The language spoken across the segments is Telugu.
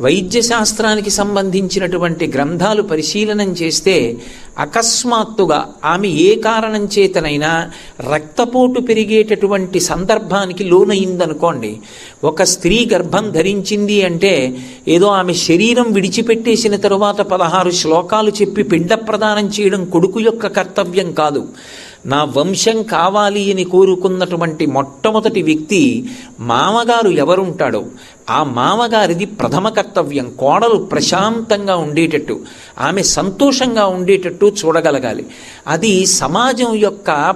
వైద్య శాస్త్రానికి సంబంధించినటువంటి గ్రంథాలు పరిశీలనం చేస్తే అకస్మాత్తుగా ఆమె ఏ కారణం చేతనైనా రక్తపోటు పెరిగేటటువంటి సందర్భానికి లోనయిందనుకోండి. ఒక స్త్రీ గర్భం ధరించింది అంటే ఏదో ఆమె శరీరం విడిచిపెట్టేసిన తరువాత పదహారు శ్లోకాలు చెప్పి పిండ ప్రదానం చేయడం కొడుకు యొక్క కర్తవ్యం కాదు. నా వంశం కావాలి అని కోరుకున్నటువంటి మొట్టమొదటి వ్యక్తి మామగారు ఎవరుంటాడో ఆ మామగారిది ప్రథమ కర్తవ్యం కోడలు ప్రశాంతంగా ఉండేటట్టు ఆమె సంతోషంగా ఉండేటట్టు చూడగలగాలి. అది సమాజం యొక్క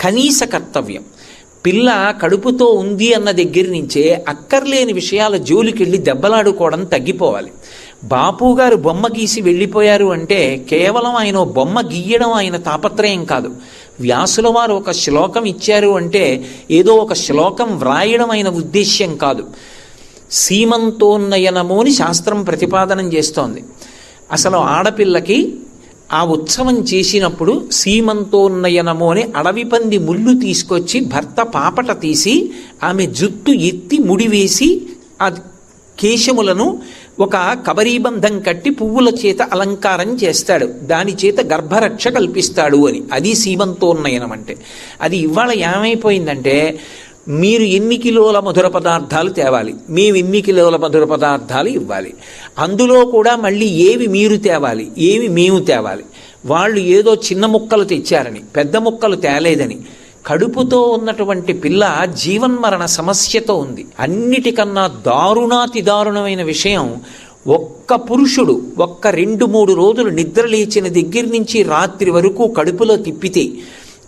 కనీస కర్తవ్యం. పిల్ల కడుపుతో ఉంది అన్న దగ్గర నుంచే అక్కర్లేని విషయాల జోలికెళ్ళి దెబ్బలాడుకోవడం తగ్గిపోవాలి. బాపు గారు బొమ్మ గీసి వెళ్ళిపోయారు అంటే కేవలం ఆయన బొమ్మ గీయడం ఆయన తాపత్రయం కాదు. వ్యాసుల వారు ఒక శ్లోకం ఇచ్చారు అంటే ఏదో ఒక శ్లోకం వ్రాయడం అయిన ఉద్దేశ్యం కాదు. సీమంతోన్నయనము అని శాస్త్రం ప్రతిపాదనం చేస్తోంది. అసలు ఆడపిల్లకి ఆ ఉత్సవం చేసినప్పుడు సీమంతోన్నయనము అని అడవి పంది ముళ్ళు తీసుకొచ్చి భర్త పాపట తీసి ఆమె జుట్టు ఎత్తి ముడివేసి ఆ కేశములను ఒక కబరీబంధం కట్టి పువ్వుల చేత అలంకారం చేస్తాడు. దాని చేత గర్భరక్ష కల్పిస్తాడు అని. అది సీమంతోన్నయనం అంటే అది ఇవాళ ఏమైపోయిందంటే మీరు ఎన్ని కిలోల మధుర పదార్థాలు తేవాలి? మేము ఎన్ని కిలోల మధుర పదార్థాలు ఇవ్వాలి? అందులో కూడా మళ్ళీ ఏవి మీరు తేవాలి? ఏవి మేము తేవాలి? వాళ్ళు ఏదో చిన్న ముక్కలు తెచ్చారని పెద్ద ముక్కలు తేలేదని. కడుపుతో ఉన్నటువంటి పిల్ల జీవన్మరణ సమస్యతో ఉంది. అన్నిటికన్నా దారుణాతి దారుణమైన విషయం ఒక్క పురుషుడు ఒక్క రెండు మూడు రోజులు నిద్ర లేచిన దగ్గర నుంచి రాత్రి వరకు కడుపులో తిప్పితే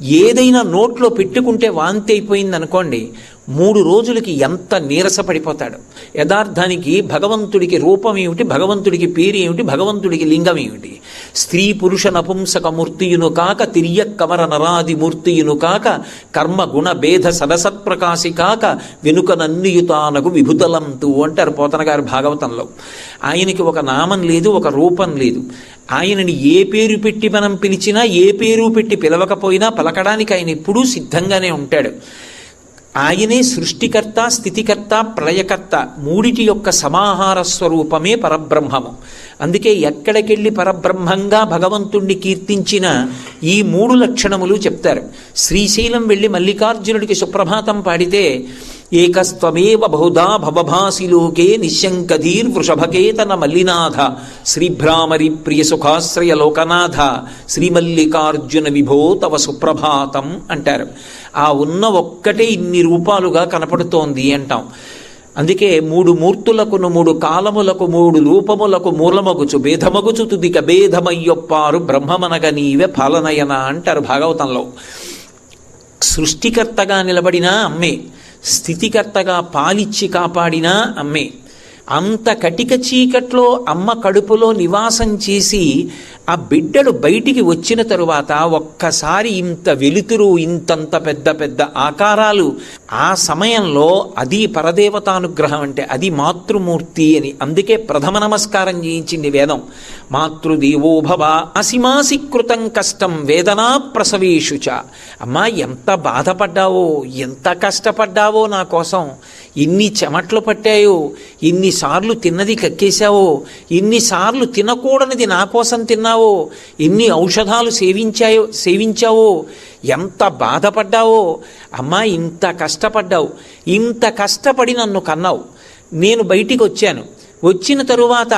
ఏదైనా నోట్లో పెట్టుకుంటే వాంతి అయిపోయింది అనుకోండి మూడు రోజులకి ఎంత నీరసపడిపోతాడు? యథార్థానికి భగవంతుడికి రూపం ఏమిటి? భగవంతుడికి పేరు ఏమిటి? భగవంతుడికి లింగం ఏమిటి? స్త్రీ పురుష నపుంసక మూర్తియును కాక తిర్య కమర నరాది మూర్తియును కాక కర్మ గుణ భేద సదసత్ప్రకాశి కాక వెనుక నన్నియుతానకు విభుతలంతు అంటారు పోతనగారు భాగవతంలో. ఆయనకి ఒక నామం లేదు ఒక రూపం లేదు. ఆయనని ఏ పేరు పెట్టి మనం పిలిచినా ఏ పేరు పెట్టి పిలవకపోయినా పలకడానికి ఆయన ఎప్పుడూ సిద్ధంగానే ఉంటాడు. ఆయనే సృష్టికర్త స్థితికర్త ప్రళయకర్త. మూడిటి యొక్క సమాహార స్వరూపమే పరబ్రహ్మము. అందుకే ఎక్కడికెళ్ళి పరబ్రహ్మంగా భగవంతుణ్ణి కీర్తించిన ఈ మూడు లక్షణములు చెప్తారు. శ్రీశైలం వెళ్ళి మల్లికార్జునుడికి సుప్రభాతం పాడితే ఏకస్త్వమేవ బహుధా భవభాసి లోకే నిశంకధీర్ వృషభకేతన మల్లినాథ శ్రీభ్రామరి ప్రియ సుఖాశ్రయ లోకనాథ శ్రీమల్లికార్జున విభో తవ సుప్రభాతం అంటారు. ఆ ఉన్న ఒక్కటే ఇన్ని రూపాలుగా కనపడుతోంది అంటాం. అందుకే మూడు మూర్తులకును మూడు కాలములకు మూడు రూపములకు మూలమగుచు భేదమగుచు తుదిక భేదమయ్యొప్పారు బ్రహ్మమనగ నీవే ఫలనయన అంటారు భాగవతంలో. సృష్టికర్తగా నిలబడిన అమ్మే స్థితికర్తగా పాలిచ్చి కాపాడినా అమ్మే. అంత కటిక చీకట్లో అమ్మ కడుపులో నివాసం చేసి ఆ బిడ్డలు బయటికి వచ్చిన తరువాత ఒక్కసారి ఇంత వెలుతురు ఇంతంత పెద్ద పెద్ద ఆకారాలు ఆ సమయంలో అది పరదేవతానుగ్రహం అంటే అది మాతృమూర్తి అని. అందుకే ప్రథమ నమస్కారం చేయించింది వేదం. మాతృదేవో భవ అసిమాసి కృతం కష్టం వేదనా ప్రసవేషుచ అమ్మా ఎంత బాధపడ్డావో ఎంత కష్టపడ్డావో నా కోసం. ఇన్ని చెమట్లు పట్టాయో ఇన్నిసార్లు తిన్నది కక్కేశావో ఇన్నిసార్లు తినకూడనిది నా కోసం తిన్నావో ఇన్ని ఔషధాలు సేవించాయో సేవించావో ఎంత బాధపడ్డావో అమ్మా ఇంత కష్టపడ్డావు ఇంత కష్టపడి నన్ను కన్నావు నేను బయటికి వచ్చాను వచ్చిన తరువాత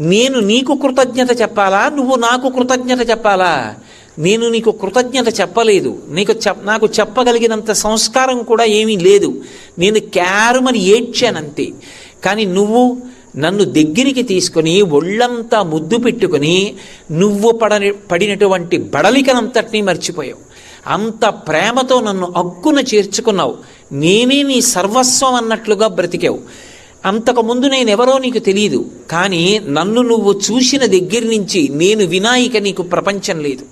నేను నీకు కృతజ్ఞత చెప్పాలా? నువ్వు నాకు కృతజ్ఞత చెప్పాలా? నేను నీకు కృతజ్ఞత చెప్పలేదు. నీకు చెప్ నాకు చెప్పగలిగినంత సంస్కారం కూడా ఏమీ లేదు. నేను క్యారుమని ఏడ్చానంతే. కానీ నువ్వు నన్ను దగ్గరికి తీసుకుని ఒళ్ళంతా ముద్దు పెట్టుకుని నువ్వు పడని పడినటువంటి బడలికనంతటినీ మర్చిపోయావు. అంత ప్రేమతో నన్ను అక్కున చేర్చుకున్నావు. నేనే నీ సర్వస్వం అన్నట్లుగా బ్రతికావు. అంతకుముందు నేనెవరో నీకు తెలియదు కానీ నన్ను నువ్వు చూసిన దగ్గర నుంచి నేను వినాయిక నీకు ప్రపంచం లేదు.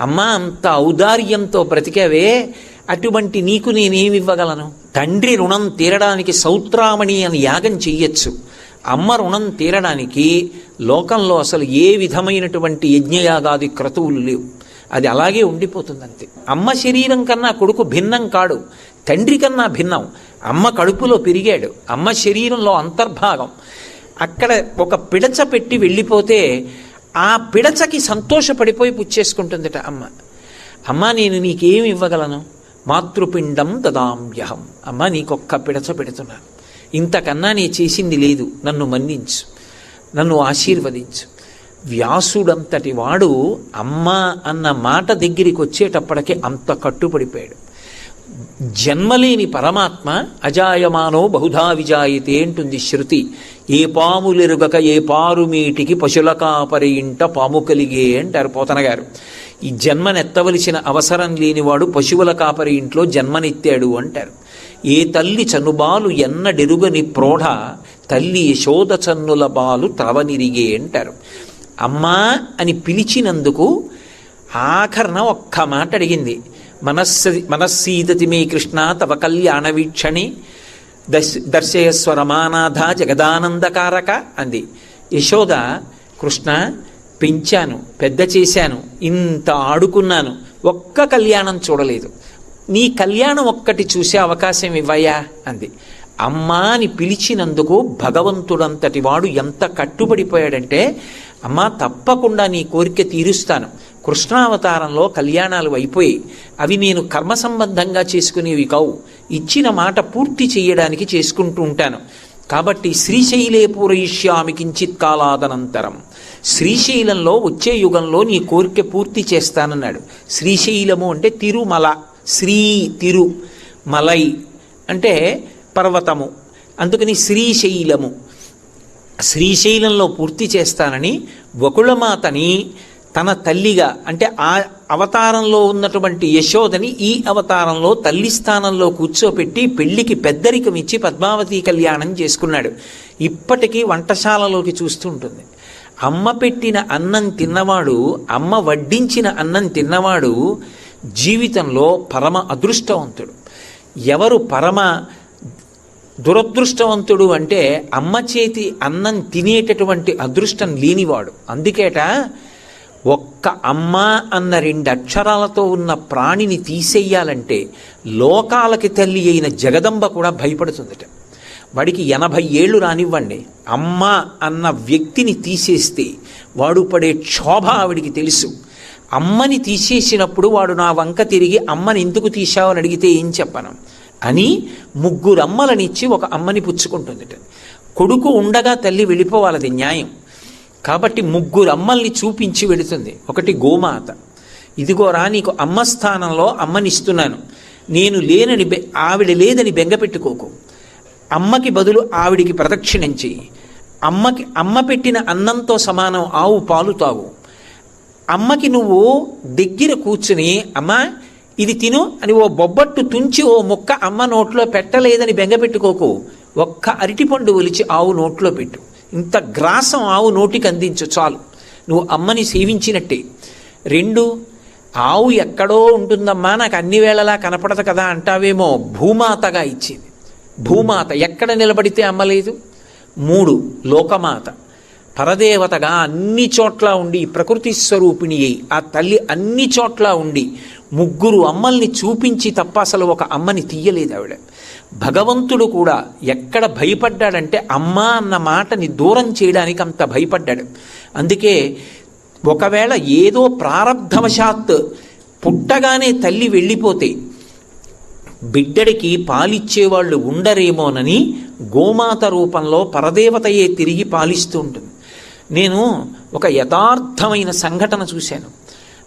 అమ్మా అంత ఔదార్యంతో బ్రతికావే అటువంటి నీకు నేనేమివ్వగలను? తండ్రి రుణం తీరడానికి సౌత్రామణి అని యాగం చెయ్యొచ్చు. అమ్మ రుణం తీరడానికి లోకంలో అసలు ఏ విధమైనటువంటి యజ్ఞయాగాది క్రతువులు లేవు. అది అలాగే ఉండిపోతుంది అంతే అమ్మ శరీరం కన్నా కొడుకు భిన్నం కాడు తండ్రి కన్నా భిన్నం. అమ్మ కడుపులో పెరిగాడు అమ్మ శరీరంలో అంతర్భాగం. అక్కడ ఒక పిడచ పెట్టి వెళ్ళిపోతే ఆ పిడచకి సంతోషపడిపోయి పుచ్చేసుకుంటుందిట అమ్మ. అమ్మ నేను నీకేమి ఇవ్వగలను? మాతృపిండం దదామ్యహం అమ్మ నీకొక్క పిడచ పెడుతున్నాను ఇంతకన్నా నీ చేసింది లేదు. నన్ను మన్నించు. నన్ను ఆశీర్వదించు. వ్యాసుడంతటి వాడు అమ్మ అన్న మాట దగ్గరికి వచ్చేటప్పటికే అంత కట్టుపడిపోయాడు జన్మలేని పరమాత్మ అజాయమానో బహుధా విజాయితే అంటుంది శృతి. ఏ పాములెరుగక ఏ పారుమీటికి పశుల కాపరి ఇంట పాము కలిగే అంటారు పోతనగారు. ఈ జన్మనెత్తవలసిన అవసరం లేనివాడు పశువుల కాపరి ఇంట్లో జన్మనెత్తాడు అంటారు. ఏ తల్లి చనుబాలు ఎన్నడెరుగని ప్రోఢ తల్లి యశోద చన్నుల బాలు త్రవనిరిగే అంటారు. అమ్మా అని పిలిచినందుకు ఆఖరణ ఒక్క మాట అడిగింది. మనస్స మనస్సీదతి మే కృష్ణ తవ కళ్యాణ వీక్షణి దర్శ దర్శయస్వ రమానాథ జగదానందకారక అంది. యశోద కృష్ణ పెంచాను పెద్ద చేశాను ఇంత ఆడుకున్నాను ఒక్క కళ్యాణం చూడలేదు. నీ కళ్యాణం ఒక్కటి చూసే అవకాశం ఇవ్వయా అంది. అమ్మా అని పిలిచినందుకు భగవంతుడంతటి వాడు ఎంత కట్టుబడిపోయాడంటే అమ్మా తప్పకుండా నీ కోరిక తీరుస్తాను. కృష్ణావతారంలో కళ్యాణాలు అయిపోయి అవి నేను కర్మ సంబంధంగా చేసుకునేవి కావు. ఇచ్చిన మాట పూర్తి చేయడానికి చేసుకుంటూ ఉంటాను. కాబట్టి శ్రీశైలే పూరయిష్యామి కించిత్ కాలాదనంతరం. శ్రీశైలంలో వచ్చే యుగంలో నీ కోరిక పూర్తి చేస్తానన్నాడు. శ్రీశైలము అంటే తిరుమల. శ్రీ తిరు మలై అంటే పర్వతము. అందుకని శ్రీశైలము. శ్రీశైలంలో పూర్తి చేస్తానని వకుళమాతని తన తల్లిగా అంటే ఆ అవతారంలో ఉన్నటువంటి యశోదని ఈ అవతారంలో తల్లి స్థానంలో కూర్చోపెట్టి పెళ్ళికి పెద్దరికం ఇచ్చి పద్మావతి కళ్యాణం చేసుకున్నాడు. ఇప్పటికీ వంటశాలలోకి చూస్తూ ఉంటుంది. అమ్మ పెట్టిన అన్నం తిన్నవాడు అమ్మ వడ్డించిన అన్నం తిన్నవాడు జీవితంలో పరమ అదృష్టవంతుడు. ఎవరు పరమ దురదృష్టవంతుడు అంటే అమ్మ చేతి అన్నం తినేటటువంటి అదృష్టం లేనివాడు. అందుకేట ఒక్క అమ్మ అన్న రెండు అక్షరాలతో ఉన్న ప్రాణిని తీసేయాలంటే లోకాలకి తల్లి అయిన జగదంబ కూడా భయపడుతుందట. వాడికి ఎనభై ఏళ్ళు రానివ్వండి. అమ్మ అన్న వ్యక్తిని తీసేస్తే వాడు పడే క్షోభ ఆవిడికి తెలుసు. అమ్మని తీసేసినప్పుడు వాడు నా వంక తిరిగి అమ్మని ఎందుకు తీశావని అడిగితే ఏం చెప్పను. అని ముగ్గురు అమ్మలనిచ్చి ఒక అమ్మని పుచ్చుకుంటుంది కొడుకు ఉండగా తల్లి వెళ్ళిపోవాలది న్యాయం. కాబట్టి ముగ్గురు అమ్మల్ని చూపించి వెళుతుంది. ఒకటి గోమాత. ఇదిగోరా నీకు అమ్మ స్థానంలో అమ్మనిస్తున్నాను. నేను లేనని బె ఆవిడ లేదని బెంగపెట్టుకోకు అమ్మకి బదులు ఆవిడికి ప్రదక్షిణం చెయ్యి. అమ్మకి అమ్మ పెట్టిన అన్నంతో సమానం ఆవు పాలు తాగు. అమ్మకి నువ్వు దగ్గర కూర్చుని అమ్మ ఇది తిను అని ఓ బొబ్బట్టు తుంచి ఓ ముక్క అమ్మ నోట్లో పెట్టలేదని బెంగపెట్టుకోకు ఒక్క అరటిపండు ఒలిచి ఆవు నోట్లో పెట్టు. ఇంత గ్రాసం ఆవు నోటికి అందించు చాలు. నువ్వు అమ్మని సేవించినట్టే. రెండు ఆవు ఎక్కడో ఉంటుందమ్మా నాకు అన్ని వేళలా కనపడదు కదా అంటావేమో భూమాతగా ఇచ్చింది. భూమాత ఎక్కడ నిలబడితే అమ్మలేదు మూడు లోకమాత. పరదేవతగా అన్ని చోట్ల ఉండి ప్రకృతి స్వరూపిణి అయి ఆ తల్లి అన్ని చోట్ల ఉండి ముగ్గురు అమ్మల్ని చూపించి తప్ప అసలు ఒక అమ్మని తీయలేదు ఆవిడ. భగవంతుడు కూడా ఎక్కడ భయపడ్డాడంటే అమ్మ అన్న మాటని దూరం చేయడానికి అంత భయపడ్డాడు. అందుకే ఒకవేళ ఏదో ప్రారంధవశాత్ పుట్టగానే తల్లి వెళ్ళిపోతే బిడ్డడికి పాలిచ్చేవాళ్ళు ఉండరేమోనని గోమాత రూపంలో పరదేవతయే తిరిగి పాలిస్తూ ఉంటుంది. నేను ఒక యథార్థమైన సంఘటన చూశాను.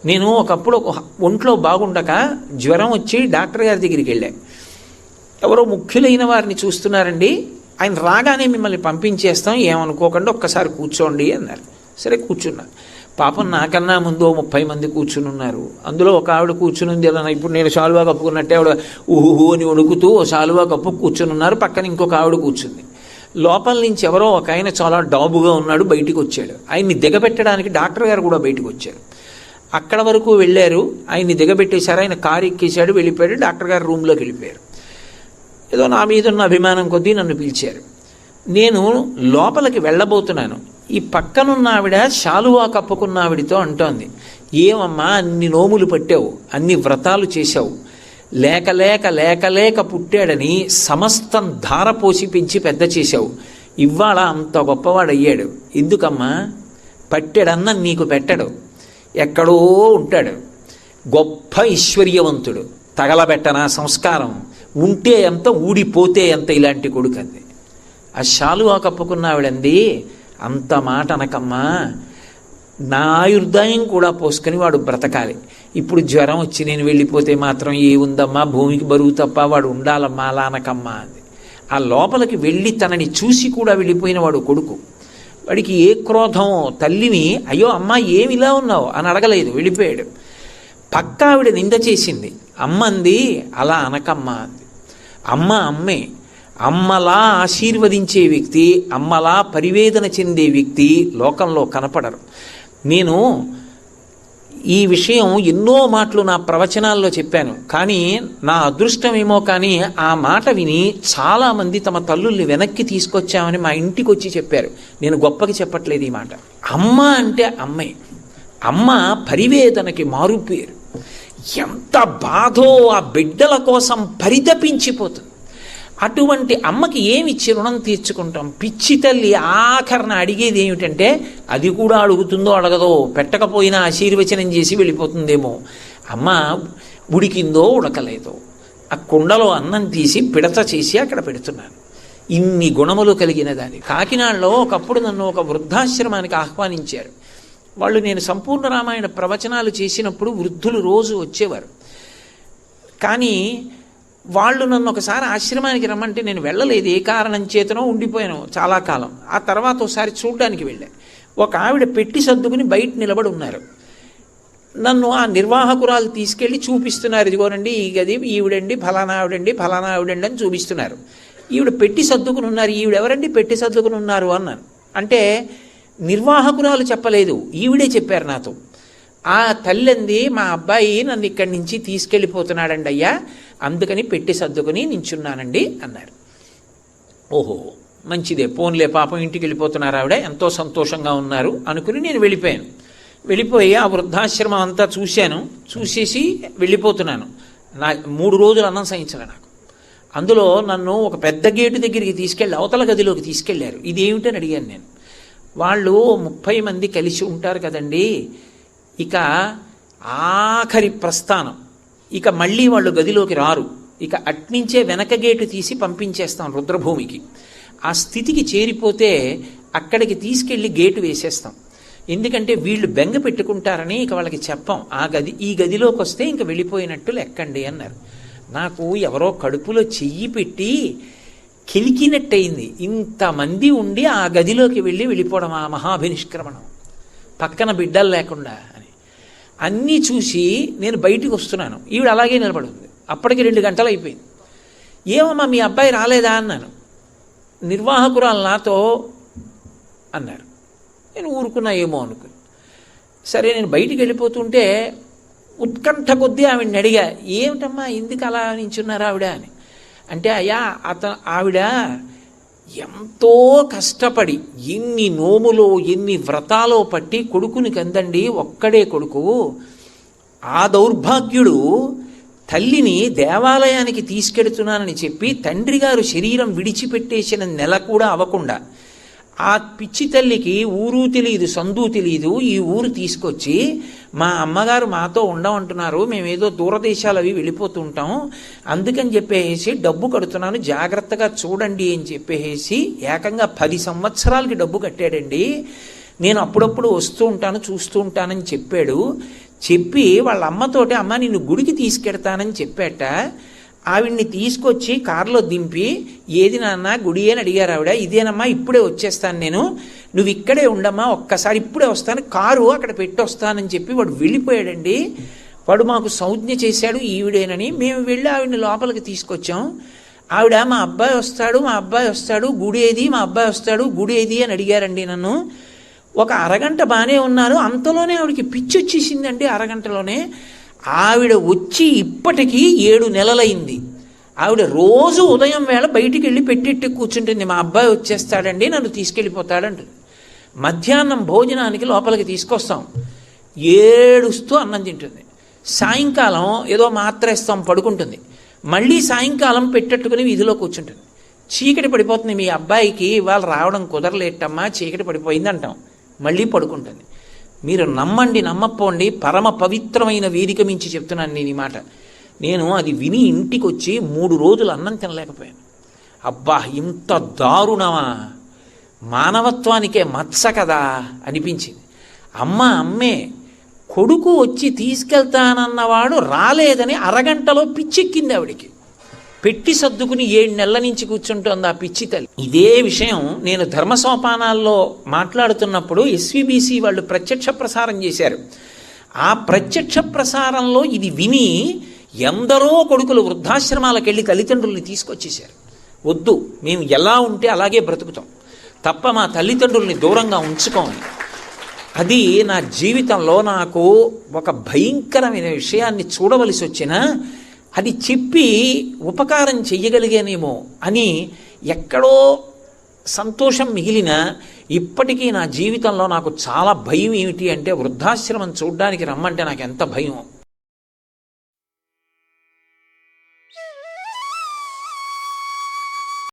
నేను ఒకప్పుడు ఒక ఒంట్లో బాగుండక జ్వరం వచ్చి డాక్టర్ గారి దగ్గరికి వెళ్ళాను ఎవరో ముఖ్యులైన వారిని చూస్తున్నారండి. ఆయన రాగానే మిమ్మల్ని పంపించేస్తాం ఏమనుకోకుండా ఒక్కసారి కూర్చోండి అన్నారు. సరే కూర్చున్నారు పాపం నాకన్నా ముందు ముప్పై మంది కూర్చుని ఉన్నారు. అందులో ఒక ఆవిడ కూర్చుని ఉంది. అలా ఇప్పుడు నేను శాలువా కప్పుకున్నట్టే ఆవిడ ఊహు అని వణుకుతూ ఓ శాలువా కప్పు కూర్చుని ఉన్నారు. పక్కన ఇంకొక ఆవిడ కూర్చుంది. లోపల నుంచి ఎవరో ఒక ఆయన చాలా డాబుగా ఉన్నాడు బయటికి వచ్చాడు. ఆయన్ని దిగబెట్టడానికి డాక్టర్ గారు కూడా బయటికి వచ్చారు. అక్కడ వరకు వెళ్ళారు. ఆయన్ని దిగబెట్టేశారు. ఆయన కారు ఎక్కేశాడు వెళ్ళిపోయాడు. డాక్టర్ గారు రూమ్లోకి వెళ్ళిపోయారు. ఏదో నా మీద ఉన్న అభిమానం కొద్దీ నన్ను పిలిచారు. నేను లోపలికి వెళ్ళబోతున్నాను. ఈ పక్కనున్న ఆవిడ శాలువా కప్పుకున్న ఆవిడితో అంటోంది. ఏమమ్మా అన్ని నోములు పట్టావు అన్ని వ్రతాలు చేశావు. లేక లేక లేక లేక పుట్టాడని సమస్తం ధార పోసి పెంచి పెద్ద చేశావు. ఇవాళ అంత గొప్పవాడయ్యాడు. ఎందుకమ్మా? పట్టెడన్న నీకు పెట్టడు. ఎక్కడో ఉంటాడు. గొప్ప ఐశ్వర్యవంతుడు తగలబెట్టన సంస్కారం? ఉంటే ఎంత ఊడిపోతే ఎంత ఇలాంటి కొడుకు అంది ఆ శాలువా కప్పుకున్నావిడంది అంత మాట అనకమ్మా. నా ఆయుర్దాయం కూడా పోసుకొని వాడు బ్రతకాలి. ఇప్పుడు జ్వరం వచ్చి నేను వెళ్ళిపోతే మాత్రం ఏ ఉందమ్మా భూమికి బరువు తప్ప వాడు ఉండాలమ్మా అలా అనకమ్మా అంది. ఆ లోపలికి వెళ్ళి తనని చూసి కూడా వెళ్ళిపోయిన వాడు కొడుకు. వాడికి ఏ క్రోధం? తల్లిని అయ్యో అమ్మా ఏమిలా ఉన్నావు? అని అడగలేదు వెళ్ళిపోయాడు పక్క ఆవిడ నింద చేసింది. అమ్మ అంది అలా అనకమ్మ అంది. అమ్మ అమ్మే అమ్మలా ఆశీర్వదించే వ్యక్తి అమ్మలా పరివేదన చెందే వ్యక్తి లోకంలో కనపడరు. నేను ఈ విషయం ఎన్నో మాటలు నా ప్రవచనాల్లో చెప్పాను. కానీ నా అదృష్టమేమో కానీ ఆ మాట విని చాలామంది తమ తల్లుల్ని వెనక్కి తీసుకొచ్చామని మా ఇంటికి వచ్చి చెప్పారు. నేను గొప్పకి చెప్పట్లేదు ఈ మాట. అమ్మ అంటే అమ్మే. అమ్మ పరివేదనకి మారుపేరు. ఎంత బాధో ఆ బిడ్డల కోసం పరితపించిపోతుంది. అటువంటి అమ్మకి ఏమి ఇచ్చి రుణం తీర్చుకుంటాం? పిచ్చి తల్లి ఆఖరణ అడిగేది ఏమిటంటే అది కూడా అడుగుతుందో అడగదో పెట్టకపోయినా ఆశీర్వచనం చేసి వెళ్ళిపోతుందేమో. అమ్మ ఉడికిందో ఉడకలేదో. ఆ కుండలో అన్నం తీసి పిడత చేసి అక్కడ పెడుతున్నాను. ఇన్ని గుణములు కలిగిన దాన్ని. కాకినాడలో ఒకప్పుడు నన్ను ఒక వృద్ధాశ్రమానికి ఆహ్వానించారు. వాళ్ళు నేను సంపూర్ణ రామాయణ ప్రవచనాలు చేసినప్పుడు వృద్ధులు రోజు వచ్చేవారు. కానీ వాళ్ళు నన్ను ఒకసారి ఆశ్రమానికి రమ్మంటే నేను వెళ్ళలేదు. ఏ కారణం చేతనో ఉండిపోయాను చాలా కాలం. ఆ తర్వాత ఒకసారి చూడడానికి వెళ్ళాను ఒక ఆవిడ పెట్టి సర్దుకుని బయట నిలబడి ఉన్నారు. నన్ను ఆ నిర్వాహకురాలు తీసుకెళ్ళి చూపిస్తున్నారు. ఇదిగోనండి ఈ గది ఈవిడండి ఫలానా ఆవిడండి ఫలానా ఆవిడండి అని చూపిస్తున్నారు. ఈవిడ పెట్టి సర్దుకుని ఉన్నారు. ఈవిడ ఎవరండి? పెట్టి సర్దుకుని ఉన్నారు అన్నాను. అంటే నిర్వాహకురాలు చెప్పలేదు. ఈవిడే చెప్పారు నాతో. ఆ తల్లింది మా అబ్బాయి నన్ను ఇక్కడి నుంచి తీసుకెళ్ళిపోతున్నాడండి అయ్యా. అందుకని పెట్టి సర్దుకుని నించున్నానండి అన్నారు. ఓహో మంచిదే. పోన్లే పాపం ఇంటికి వెళ్ళిపోతున్నారు ఆవిడ. ఎంతో సంతోషంగా ఉన్నారు అనుకుని నేను వెళ్ళిపోయాను. వెళ్ళిపోయి ఆ వృద్ధాశ్రమం అంతా చూశాను. చూసేసి వెళ్ళిపోతున్నాను. నా మూడు రోజులు అన్నం సహించలే నాకు. అందులో నన్ను ఒక పెద్ద గేటు దగ్గరికి తీసుకెళ్ళి అవతల గదిలోకి తీసుకెళ్ళారు. ఇది ఏమిటని అడిగాను నేను. వాళ్ళు ముప్పై మంది కలిసి ఉంటారు కదండీ. ఇక ఆఖరి ప్రస్థానం. ఇక మళ్ళీ వాళ్ళు గదిలోకి రారు. ఇక అట్నుంచే వెనక గేటు తీసి పంపించేస్తాం రుద్రభూమికి. ఆ స్థితికి చేరిపోతే అక్కడికి తీసుకెళ్ళి గేటు వేసేస్తాం. ఎందుకంటే వీళ్ళు బెంగ పెట్టుకుంటారని ఇక వాళ్ళకి చెప్పం. ఆ గది ఈ గదిలోకి వస్తే ఇంక వెళ్ళిపోయినట్టు లెక్కండి అన్నారు. నాకు ఎవరో కడుపులో చెయ్యి పెట్టి కిలికినట్టయింది. ఇంతమంది ఉండి ఆ గదిలోకి వెళ్ళి వెళ్ళిపోవడం ఆ మహాభినిష్క్రమణం? పక్కన బిడ్డలు లేకుండా. అన్నీ చూసి నేను బయటికి వస్తున్నాను. ఈవిడ అలాగే నిలబడుంది అప్పటికి రెండు గంటలు అయిపోయింది. ఏమమ్మా మీ అబ్బాయి రాలేదా? అన్నాను. నిర్వాహకురాలు నాతో అన్నారు. నేను ఊరుకున్నా ఏమో అనుకుని. సరే నేను బయటికి వెళ్ళిపోతుంటే ఉత్కంఠ కొద్దీ ఆవిడని అడిగా ఏమిటమ్మా ఎందుకు అలా నించున్నారు ఆవిడ? అని. అంటే అయ్యా అత ఆవిడ ఎంతో కష్టపడి ఎన్ని నోములో ఎన్ని వ్రతాలో పట్టి కొడుకుని కందండి ఒక్కడే కొడుకు. ఆ దౌర్భాగ్యుడు తల్లిని దేవాలయానికి తీసుకెడుతున్నానని చెప్పి తండ్రి గారు శరీరం విడిచిపెట్టేసిన నెల కూడా అవ్వకుండా ఆ పిచ్చి తల్లికి ఊరు తెలియదు సందు తెలియదు ఈ ఊరు తీసుకొచ్చి మా అమ్మగారు మాతో ఉండమంటున్నారు. మేమేదో దూరదేశాలు అవి వెళ్ళిపోతుంటాం. అందుకని చెప్పేసి డబ్బు కడుతున్నాను జాగ్రత్తగా చూడండి అని చెప్పేసి ఏకంగా పది సంవత్సరాలకి డబ్బు కట్టాడండి. నేను అప్పుడప్పుడు వస్తూ ఉంటాను చూస్తూ ఉంటానని చెప్పాడు. చెప్పి వాళ్ళ అమ్మతోటి అమ్మ నిన్ను గుడికి తీసుకెడతానని చెప్పాట. ఆవిడ్ని తీసుకొచ్చి కారులో దింపి ఏది నాన్న గుడి అని అడిగారు ఆవిడ. ఇదేనమ్మా ఇప్పుడే వచ్చేస్తాను నేను. నువ్వు ఇక్కడే ఉండమ్మా ఒక్కసారి ఇప్పుడే వస్తాను. కారు అక్కడ పెట్టి వస్తానని చెప్పి వాడు వెళ్ళిపోయాడండి. వాడు మాకు సంజ్ఞ చేశాడు ఈవిడేనని. మేము వెళ్ళి ఆవిడని లోపలికి తీసుకొచ్చాం. ఆవిడ మా అబ్బాయి వస్తాడు మా అబ్బాయి వస్తాడు గుడి ఏది? మా అబ్బాయి వస్తాడు గుడి ఏది? అని అడిగారండి నన్ను. ఒక అరగంట బాగానే ఉన్నారు అంతలోనే ఆవిడకి పిచ్చి వచ్చేసిందండి అరగంటలోనే. ఆవిడ వచ్చి ఇప్పటికీ ఏడు నెలలైంది. ఆవిడ రోజు ఉదయం వేళ బయటికి వెళ్ళి పెట్టెట్టి కూర్చుంటుంది. మా అబ్బాయి వచ్చేస్తాడండి నన్ను తీసుకెళ్ళిపోతాడంటుంది మధ్యాహ్నం భోజనానికి లోపలికి తీసుకొస్తాం. ఏడుస్తూ అన్నం తింటుంది. సాయంకాలం ఏదో మాత్రేస్తాం పడుకుంటుంది. మళ్ళీ సాయంకాలం పెట్టెట్టుకుని వీధిలో కూర్చుంటుంది. చీకటి పడిపోతుంది. మీ అబ్బాయికి ఇవాళ రావడం కుదరలేటమ్మా చీకటి పడిపోయింది అంటాం మళ్ళీ పడుకుంటుంది. మీరు నమ్మండి నమ్మపోండి పరమ పవిత్రమైన వేదిక మించి చెప్తున్నాను నేను ఈ మాట. నేను అది విని ఇంటికి వచ్చి మూడు రోజులు అన్నం తినలేకపోయాను. అబ్బా ఇంత దారుణమా? మానవత్వానికే మత్స కదా అనిపించింది. అమ్మ అమ్మే కొడుకు వచ్చి తీసుకెళ్తానన్నవాడు రాలేదని అరగంటలో పిచ్చెక్కింది ఆవిడికి. పెట్టి సర్దుకుని ఏడు నెలల నుంచి కూర్చుంటోంది ఆ పిచ్చి తల్లి. ఇదే విషయం నేను ధర్మ సోపానాల్లో మాట్లాడుతున్నప్పుడు ఎస్విబిసి వాళ్ళు ప్రత్యక్ష ప్రసారం చేశారు. ఆ ప్రత్యక్ష ప్రసారంలో ఇది విని ఎందరో కొడుకులు వృద్ధాశ్రమాలకు వెళ్ళి తల్లిదండ్రుల్ని తీసుకొచ్చేశారు. వద్దు మేము ఎలా ఉంటే అలాగే బ్రతుకుతాం. తప్ప మా తల్లిదండ్రుల్ని దూరంగా ఉంచుకోమని అది నా జీవితంలో నాకు ఒక భయంకరమైన విషయాన్ని చూడవలసి వచ్చినా అది చెప్పి ఉపకారం చెయ్యగలిగానేమో అని ఎక్కడో సంతోషం మిగిలిన ఇప్పటికీ నా జీవితంలో నాకు చాలా భయం ఏమిటి అంటే వృద్ధాశ్రమం చూడ్డానికి రమ్మంటే నాకు ఎంత భయం?